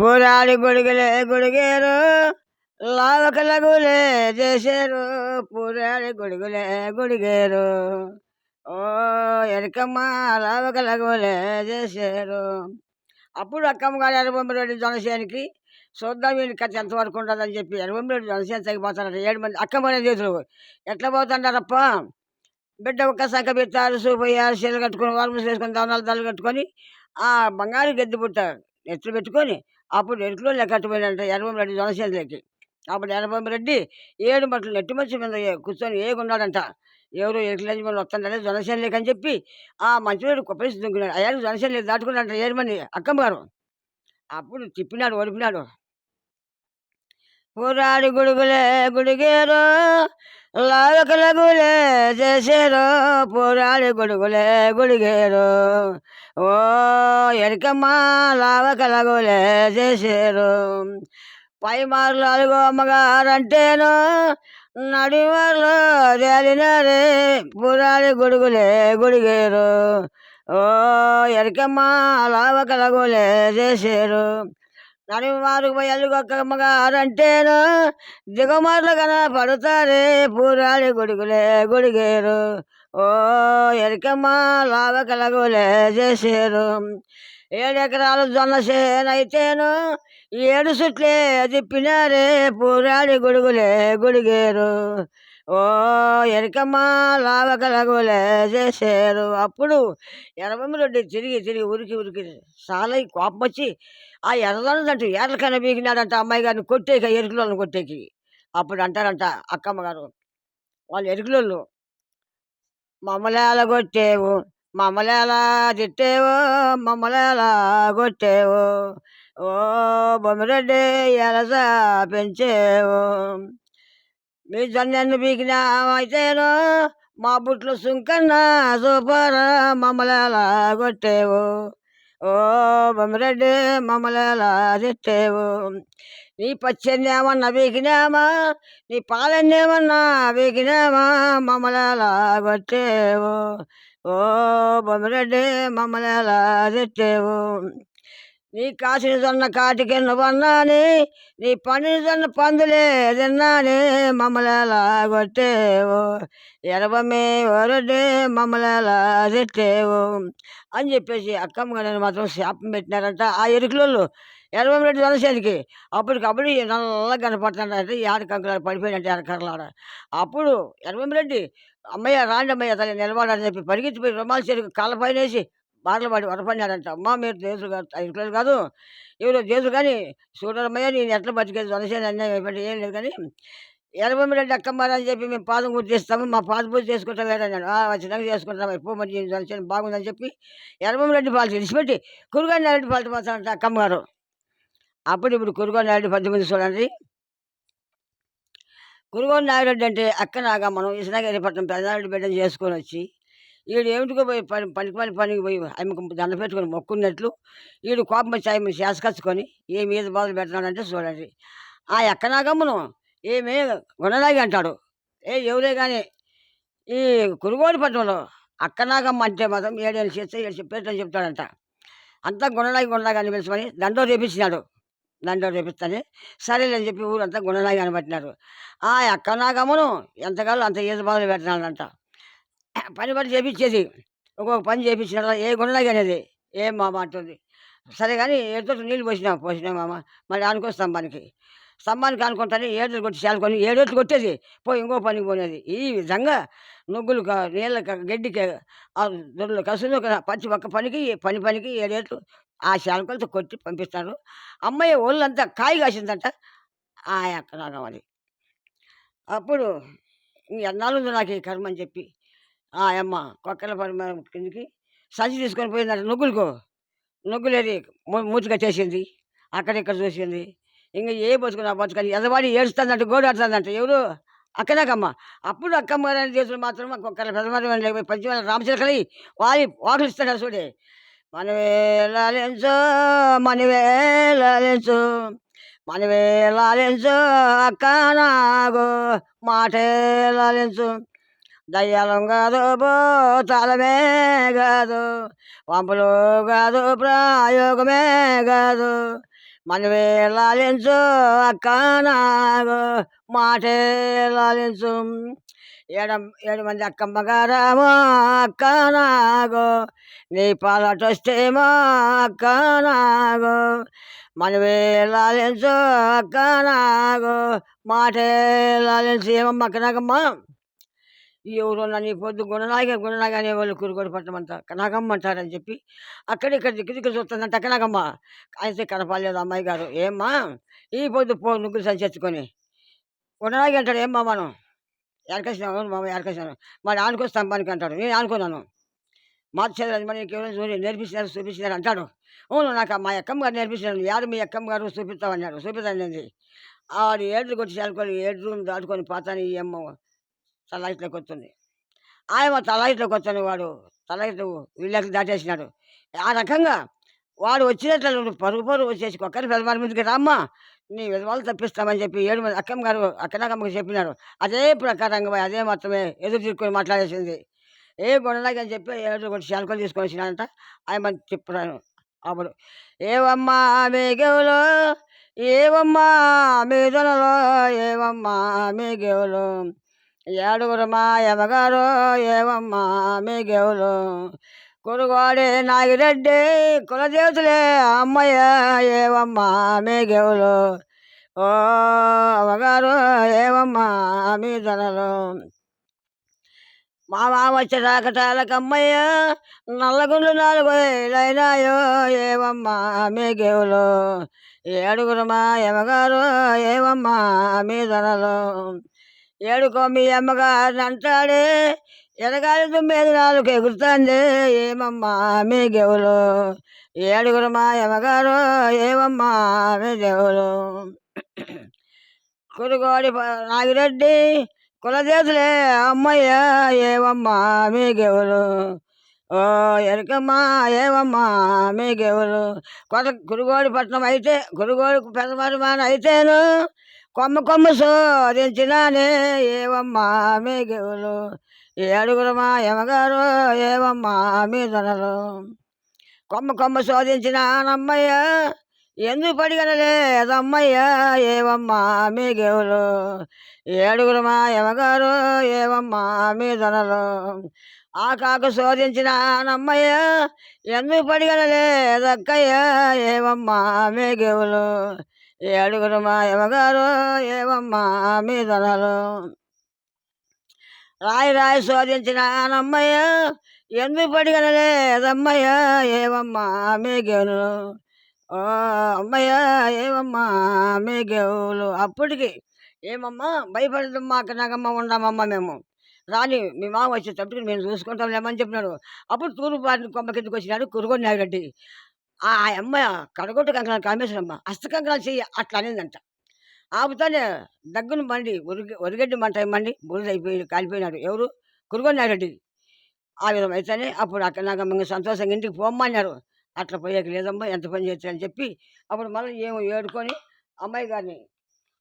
పోరాడి గొడుగులే గుడిగేరు లావకలగులే చేశారు పోరాడి గొడుగులే గుడిగేరు. ఓ ఎరకమ్మ లావకలగులే చేశారు అప్పుడు అక్కమ్మ గారు ఎర్రబొమ్మరెడ్డి జనసేనకి చూద్దాం వీడి కథ ఎంతవరకు ఉంటుందని చెప్పి ఎర్రబొమ్మరెడ్డి జనసేన తగ్గిపోతారట ఏడు మంది అక్కమ్మ చేతులు ఎట్లా పోతుంటారప్ప బిడ్డ ఒక్క సంఖ పెట్టారు సూపయ్యారు చీరలు కట్టుకొని వాళ్ళు చేసుకొని దవనాలు తల్లు కట్టుకొని ఆ బంగారు గద్దె పుట్ట ఎత్తులు పెట్టుకొని అప్పుడు ఎరుకులో లెక్కట్టుపోయినంట ఎర్రబొమ్మరెడ్డి జనసేనలోకి అప్పుడు ఎర్రబొమ్మరెడ్డి ఏడు మట్లు నెట్టి మంచి మీద కూర్చొని ఏగున్నాడంట ఎవరు ఎరుకులేని వాళ్ళు వస్తుందంటే లేక అని చెప్పి ఆ మంచివాడు కొప్పేసి దుంకున్నాడు అయ్యారు జనసేనలోకి దాటుకున్నాడంట ఏడుమని అక్కమ్మ గారు. అప్పుడు తిప్పినాడు ఓడిపినాడు పోరాడి గుడుగులే గుడిగేరు లావకలగులే చేసేరు పోరాడి గుడుగులే గుడిగేరు. ఓ ఎరికమ్మ లావకలగులే చేసేరు చేశారు పైమార్లు అలుగు అమ్మగారంటేను నడివార్లు తేలినారే. పురాలి గుడుగులే గుడిగేరు. ఓ ఎరికమ్మ చేశారు చేసేరు నడివారు ఎల్లుగొక్కమ్మగారంటేను దిగుమారులు కన పడతారే పూరాడి గుడుగులే గుడిగేరు. ఓ ఎరికమ్మ లావకలగులే చేసేరు. ఏడెకరాలు జొన్న చేనైతేను ఏడు సుట్లే తిప్పినారే పూరాడి గుడుగులే గుడిగేరు. ఓ ఎరికమ్మ లావకలగులే చేశారు అప్పుడు ఎర్రబొమ్మరెడ్డి తిరిగి తిరిగి ఉరికి ఉరికి చాలా కోపం వచ్చి ఆ ఎర్రదనంటూ ఎర్రకన బీగినాడంట అమ్మాయి గారిని కొట్టేక ఎరుకులను కొట్టేకి. అప్పుడు అంటారంట అక్కమ్మ గారు వాళ్ళు ఎరుకులోళ్ళు మమ్మలేలా కొట్టేవు? మమ్మలేలా తిట్టేవు? మమ్మలేలా కొట్టేవు? ఓ బొమ్మరెడ్డి ఎలస పెంచేవు. మీ జొన్నెన్ను బీకినా అయితేను మా బుట్లు సుంకన్న సూపర్. మమ్మలేలా కొట్టేవు? ఓ బొమ్మిరెడ్డి మమ్మలేల నీ పచ్చన్నేమన్నా బీకినామా నీ పాలన్నేమన్నా బీకినామా మమ్మలేల ఓ బొమ్మరెడ్డి మమ్మలేల నీ కాసిన జొన్న కాటికి నువ్వన్నాని నీ పండిన జొన్న పందులే తిన్నాని మమ్మల్ని కొట్టేవు? ఎరవమే వరడ్డి మమ్మల్ని తిట్టేవు? అని చెప్పేసి అక్కమ్మ గారిని మాత్రం శాపం పెట్టినారంట. ఆ ఎరుకులలో ఎర్రబొమ్మ రెడ్డి జనసేనకి అప్పటికప్పుడు నల్లగా కనపడుతున్నాడంటే ఏడు కంకులు పడిపోయినట్టు ఎరకర్లాడ అప్పుడు ఎర్రబొమ్మ రెడ్డి అమ్మయ్య రాండి అమ్మయ్య తల్లి నిలబడని చెప్పి పరిగెత్తిపోయి రుమాల చెరుకు కళ్ళ పైన వేసి బాటలు పాడి వరపడినాడంట. అమ్మ మీరు దేశులు కాదు. ఇంట్లో కాదు ఎవరో దేశులు కానీ చూడరమ్మయ్య నేను ఎట్లా బతికేది? వలసేది అన్యాయం అయిపోయింది ఏం లేదు కానీ ఎర్రబొమ్మ రెడ్డి అక్కమ్మారు అని చెప్పి మేము పాదం గుర్తిస్తాము మా పాద పూజ చేసుకుంటాం లేదన్నాడు వచ్చినాక చేసుకుంటాం ఎక్కువ మంది వలసేది బాగుందని చెప్పి ఎర్రబొమ్మ రెడ్డి పాలు తెలిసిపెట్టి కురుగాని నాయుడు పాలతో పోతామంట అక్కమ్మగారు అప్పుడు ఇప్పుడు కురుగోని నాయుడు పద్దెనిమిది చూడండి. కురుగోని నాయుడు అంటే అక్క నాగా మనం ఇసునగిరిపట్నం పెదనాయుడు బిడ్డను చేసుకొని వచ్చి వీడు ఏమిటికో పోయి పని పనికి పని పనికి పోయి ఆమెకు దండ పెట్టుకొని మొక్కున్నట్లు వీడు కోపం వచ్చి ఆమె చేసుకొచ్చుకొని ఏ మీద బాధలు పెడుతున్నాడంటే చూడండి. ఆ ఎక్కనాగమ్మును ఏమే గుణలాగి అంటాడు. ఏ ఎవరే కానీ ఈ కురుగోడిపట్నంలో అక్క నాగమ్మ అంటే మాత్రం ఏడేళ్ళు చేస్తే ఏడు చెప్పేటని చెప్తాడంట. అంతా గుణలాగి గుణలాగి అని పిలుచుకొని దండో రేపించినాడు దండో రేపిస్తానే సరేలేని చెప్పి ఊరంతా గుణలాగి అనబట్టినారు ఆ అక్కనాగమ్మను ఎంతకాలం అంత ఏది బాధలు పెట్టినాడంట పని పని చేపించేది ఒక్కొక్క పని చేపించిన ఏ గుణలాగి అనేది ఏం మామ అంటుంది సరే కానీ ఏడుతో నీళ్ళు పోసినాం పోసినాం మామ మళ్ళీ అనుకో స్తంభానికి. స్తంభానికి అనుకుంటానే ఏడులు కొట్టి చాలుకొని ఏడేట్లు కొట్టేది పోయి ఇంకో పనికి పోనేది. ఈ విధంగా నుగ్గులు నీళ్ళ గడ్డికి ఆ దొడ్లు కసులు పచ్చి ఒక్క పనికి పని పనికి ఏడేట్లు ఆ శాలకులతో కొట్టి పంపిస్తారు. అమ్మాయి ఒళ్ళంతా కాయ కాసిందంట ఆ అక్క నాగమని అప్పుడు ఎన్నాళ్ళు నాకు ఈ కర్మ అని చెప్పి అమ్మ కొక్కల పరిమాణం మ- కిందికి సంచి తీసుకొని పోయిందంట నొగ్గులకు. నొగ్గులేది మూతిగా చేసింది అక్కడిక్కడ చూసింది. ఇంకా ఏ బతుకు నా బతుకని ఎదవాడి ఏడుస్తుందంట గోడాడుతుందంట. ఎవరు? అక్కడాకమ్మ అప్పుడు అక్కమ్మ గారి చేతులు మాత్రం ఒక్కరి పెద్దవారి లేకపోయి పంచమైన రామచిలకలి వారి వాకులు ఇస్తాడు చూడే. మనవేలాలెంచు మనవే అక్క నాగు మాటేలాలెంచు దయ్యాలం కాదు భూతాలమే కాదు వంపులు కాదు ప్రయోగమే కాదు. మనవే లాలించు అక్క నాగు మాటే లాలించు. ఏడు ఏడు మంది అక్కమ్మ గారామో అక్క నాగు. నీ పాలటొస్తేమో అక్క నాగు. మనవే లాలించు అక్క నాగు మాటే లాలించు. ఏమమ్మ అక్క ఈ ఎవరు నన్ను పొద్దు గుణనాగ గుణనాగ అనే వాళ్ళు కురుగోడు పట్టమంతా కనకమ్మ అంటారని చెప్పి అక్కడ ఇక్కడ దిక్కు దిక్కు చూస్తుందంట కనకమ్మ. అయితే కనపడలేదు అమ్మాయి గారు. ఏమ్మా ఈ పొద్దు పో నుగ్గులు సంచెత్తుకొని గుణనాగి అంటాడు ఏమ్మా మనం? ఎరకేసినావు మామ ఎరకేసినాను మరి ఆనుకో స్తంభానికి అంటాడు. నేను ఆనుకున్నాను. మార్చేది మరి ఎవరైనా చూసి నేర్పించినారు చూపించినారు అంటాడు. అవును నాకు మా అక్కమ్మ గారు నేర్పించినారు యారు మీ అక్కమ్మ గారు చూపిస్తామన్నారు చూపిస్తానండి ఆడు ఏళ్ళు కొట్టి చేరుకొని ఏడు రూమ్ దాటుకొని పోతాను ఈ అమ్మ తలైట్లోకి వస్తుంది ఆయన తలైట్లోకి వస్తాను వాడు. తలాయిట్లు వీళ్ళకి దాటేసినాడు. ఆ రకంగా వాడు వచ్చినట్లు పరుగు పరుగు వచ్చేసి ఒక్కరి పెద్దవారి ముందుకి రామ్మా నీ విధవాళ్ళు తప్పిస్తామని చెప్పి ఏడు మంది అక్కమ్మ గారు అక్కనకమ్మకి చెప్పినారు. అదే ప్రకారంగా అదే మొత్తమే ఎదురు తీసుకొని మాట్లాడేసింది. ఏ గొడవలకి చెప్పి ఏడు ఒకటి శాలకలు తీసుకొని వచ్చినాడంట ఆయన చెప్పాను అప్పుడు ఏవమ్మా మీ గేవులు ఏవమ్మా మీ దొనలో ఏవమ్మా మీ గేవులు ఏడుగురు మా ఎమగారు ఏమమ్మా మీ గెవులు. కురుగోడి నాగిరెడ్డి కులదేవతలే అమ్మయ్య ఏవమ్మా మీ గెవులు. ఓ అమ్మగారు ఏవమ్మా మీ ధనలు మా మామ వచ్చేదాకటాలకు అమ్మయ్య నల్లగుండు నాలుగు వేలైనాయో ఏవమ్మా మీ గేవులు. ఏడుగురు మా ఎమగారు ఏవమ్మా మీ ధనలు ఏడుకో మీ అమ్మగారిని అంటాడే ఎరగాలి తొమ్మిది నాలుగు ఎగురుతుంది ఏమమ్మా మీ గెవులు? ఏడుగురు మా అమ్మగారు ఏమమ్మా మీ దేవులు కురుగోడి నాగిరెడ్డి కులదేశులే అమ్మయ్య ఏవమ్మా మీ గెవులు? ఓ ఎరకమ్మా ఏవమ్మా మీ గెవులు? కొత్త కురుగోడి పట్నం అయితే కురుగోడి పెద్దమరిమాన అయితేను కొమ్మ కొమ్మ శోధించినానే ఏవమ్మా మీ గెవులు? ఏడుగురు మా యమగారు ఏవమ్మా మీ ధనలు కొమ్మ కొమ్మ శోధించిన ఎందుకు పడిగనలేదమ్మయ్య ఏవమ్మా మీ గెవులు? ఏడుగురు మా యమగారు ఏవమ్మా మీ ధనలు ఆ కాకు శోధించిన నమ్మయ్య ఎందుకు పడిగనలేదక్కయ్య ఏవమ్మా మీ గెవులు? ఏడుగురు మా యమగారు ఏవమ్మా మీ దొనలు రాయి రాయి శోధించిన నమ్మయ్య ఎందుకు పడిగనలేదమ్మయ్య ఏవమ్మా మీ గెవులు? ఓ అమ్మయ్య ఏమమ్మా మీ గేవులు? అప్పటికి ఏమమ్మా భయపడదు మాకు నాగమ్మ ఉండమమ్మా మేము. రాని మీ మామ వచ్చేటప్పటికి మేము చూసుకుంటాం లేమని చెప్పినాడు. అప్పుడు తూర్పు పాటిని కొమ్మ కిందకి వచ్చినాడు కురుగొని నాగిరెడ్డి ఆ అమ్మ కడగొట్టు కంకణాలు కామేశ్వరమ్మ హస్త కంకణాలు చెయ్యి అట్లా అనేదంట. ఆపుతానే దగ్గును మండి ఒరిగి ఒరిగడ్డి మంట మండి బురదైపోయి కాలిపోయినాడు. ఎవరు? కురుగొన్నారెడ్డి ఆ విధం అయితేనే అప్పుడు అక్కడ నాగమ్మ సంతోషంగా ఇంటికి పోమ్మన్నారు. అట్లా పోయాక లేదమ్మా ఎంత పని చేస్తారని చెప్పి అప్పుడు మళ్ళీ ఏమో ఏడుకొని అమ్మాయి గారిని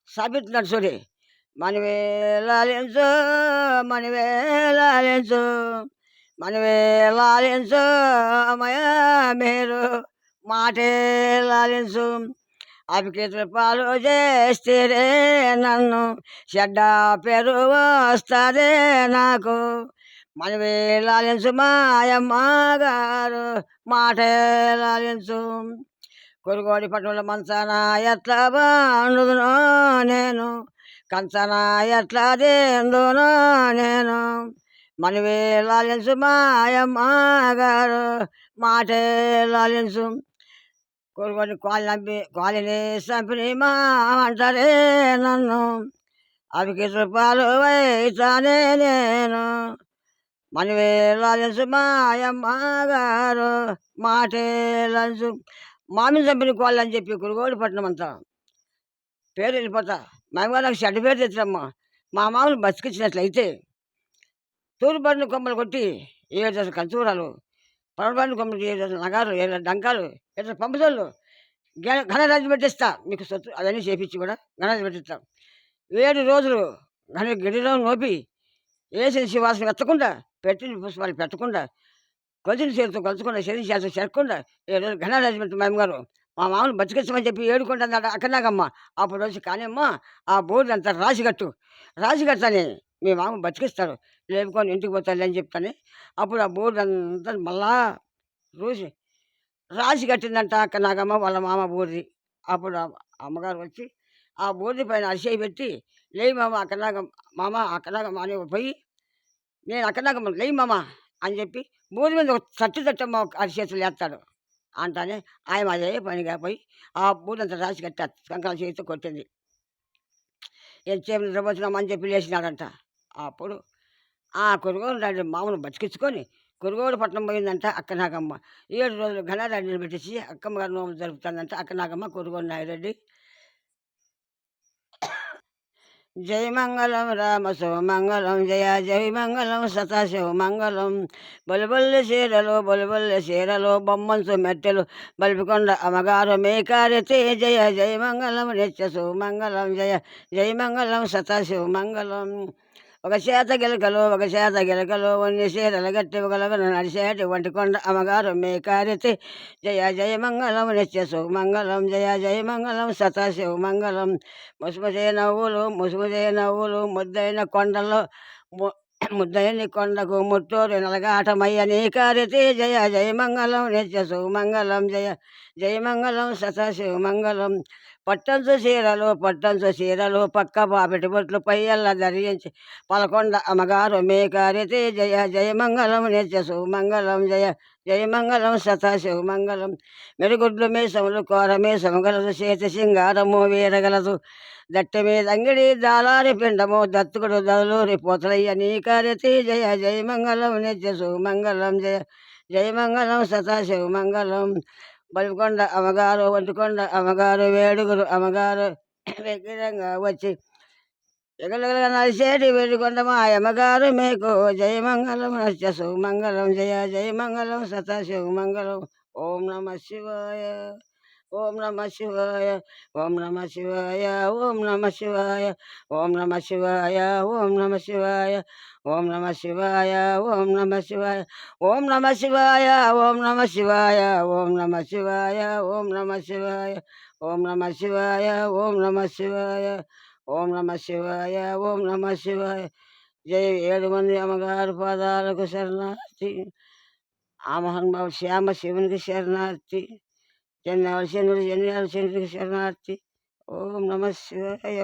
సాబితున్నాడు చూడే. మనవే లాలించు మనవే లాలించు మీరు మాటే లాలించు. అభికేతుల చేస్తేరే నన్ను చెడ్డ పేరు వస్తుంది నాకు. మనవే లాలించు మాయమ్మ గారు మాటే లాలించు. కొరుగోడి మంచాన ఎట్లా బాండుదునో నేను కంచన ఎట్లా తిందునో నేను. మనవే లాలించు మాయమ్మ గారు మాటే లాలించు. కొరుగోడి కాలు నంపి కాలిని చంపిని మా అంటారే నన్ను. అవికి రూపాలు వైతానే నేను. మనవే లాలించు మాయమ్మ గారు మాటే లంచు మామిని చంపిన కోళ్ళు అని చెప్పి కురుగోడు పట్నం అంతా. పేరు వెళ్ళిపోతా మామగారు నాకు చెడ్డ పేరు తెచ్చమ్మా మా మామూలు బతికించినట్లయితే తూరుబడిన కొమ్మలు కొట్టి ఏడు దశ కంచూరాలు పడబడిన కొమ్మలు నగారు డంకాలు ఏడు పంపుదోళ్ళు ఘనరాజు పెట్టిస్తా. మీకు సొత్తు అవన్నీ చేపించి కూడా ఘనరాజు పెట్టిస్తాం. ఏడు రోజులు ఘన గిరిలో నోపి వేసిన శివాసన ఎత్తకుండా పెట్టిన పుష్పాలు పెట్టకుండా కొలిచిన చేతితో కలుసుకుండా శరీర చేతితో చెరకుండా ఏడు రోజులు ఘనరాజు పెట్టి మా అమ్మగారు మా మామని బతికించమని చెప్పి ఏడుకుంటుందట అక్కడాకమ్మ అప్పుడు వచ్చి కానిమ్మ ఆ బోర్డు అంతా రాసి కట్టు. రాసి కట్టని మీ మామ బతికిస్తారు లేపుకొని ఇంటికి పోతాడు అని చెప్తాను. అప్పుడు ఆ బోర్డు అంతా మళ్ళా చూసి రాసి కట్టిందంట అక్క నాగమ్మ వాళ్ళ మామ బోర్ది. అప్పుడు అమ్మగారు వచ్చి ఆ బోర్డు పైన అరిసేయి పెట్టి లేయి మామ అక్కనాగ మామ అక్కడాక అని పోయి నేను అక్కడాక లేయి మామ అని చెప్పి బోర్డు మీద ఒక తట్టు తట్టమ్మ అరిచేతులు వేస్తాడు అంటానే ఆయన అదే పనిగా పోయి ఆ బూదంతా రాసి కట్టి కంకాల చేతితో కొట్టింది. ఎంతసేపు నిద్రపోతున్నామని చెప్పి లేచినాడంట. అప్పుడు ఆ కురగోడు రాజు మామూలు బతికించుకొని కురగోడు పట్టణం పోయిందంట అక్క నాగమ్మ ఏడు రోజులు ఘనరాజుని పెట్టేసి అక్కమ్మ గారు నోము జరుపుతానంట అక్క నాగమ్మ కురగోడు నాయురెడ్డి జయమంగళం రామ శివమంగళం జయ జయమంగళం సతాశివ మంగళం బొలిబొల్లి చీరలు బొలిబొల్లి చీరలు బొమ్మంసు మెట్టెలు బలిపికొండ అమ్మగారు మేకారితే జయ జయమంగళం నిత్య శివమంగళం జయ జయమంగళం సతాశివ మంగళం ఒక చేత గిలకలు ఒక చేత గిలకలు కొన్ని చీరలు గట్టి ఒకలగను నడిచేటి వంటికొండ అమ్మగారు మీ కారితి జయ జయ మంగళం నిత్య మంగళం జయ జయ మంగళం సతాశివ మంగళం ముసుముసే నవ్వులు ముసుముసే నవ్వులు ముద్దైన కొండలో ము- ముద్దైన కొండకు ముట్టూరు నలగాటమయ్య నీకారితే జయ జయ మంగళం నిత్య మంగళం జయ జయ మంగళం సతాశివ మంగళం పట్టంచు చీరలు పట్టంచు చీరలు పక్క బాపెటి బొట్లు పయ్యల్ల ధరించి పలకొండ అమ్మగారు మేకారితే జయ జయ మంగళం నిత్య మంగళం జయ జయమంగళం మంగళం సతాశివ మంగళం మెరుగుడ్లు మేసములు కోర మీసము గలదు చేతి సింగారము వీరగలదు దట్ట మీద అంగిడి దాలారి పిండము దత్తుకుడు దలూరి పోతలయ్య నీకారితే జయ జయమంగళం నిత్య మంగళం జయ జయమంగళం మంగళం సతాశివ మంగళం బలికొండ అమ్మగారు వంటికొండ అమ్మగారు వేడుగురు అమ్మగారు విగ్రహంగా వచ్చి ఎగలగల నలిసేటి వేడుకొండ మా అమ్మగారు మీకు జయమంగళం నత్య మంగళం జయ జయమంగళం మంగళం శివమంగళం మంగళం ఓం నమ శివాయ. ఓం నమ శివాయ ఓం నమ శివాయ ఓం నమ శివాయ ఓం నమ శివాయ ఓం నమ శివాయ ఓం నమ శివాయ ఓం నమ శివాయ ఓం నమ శివాయ ఓం నమ శివాయ ఓం నమ శివాయ ఓం నమ శివాయ ఓం నమ శివాయ ఓం నమ శివాయ ఓం నమ శివాయ ఓం నమ శివాయ జై ఏడు మంది అమ్మగారు పాదాలకు శరణార్థి ఆ మహన్మావు శ్యామ శివునికి శరణార్థి జన్యాల శనుడు జన్యాల శనుడికి శరణార్థి ఓం నమ శివాయ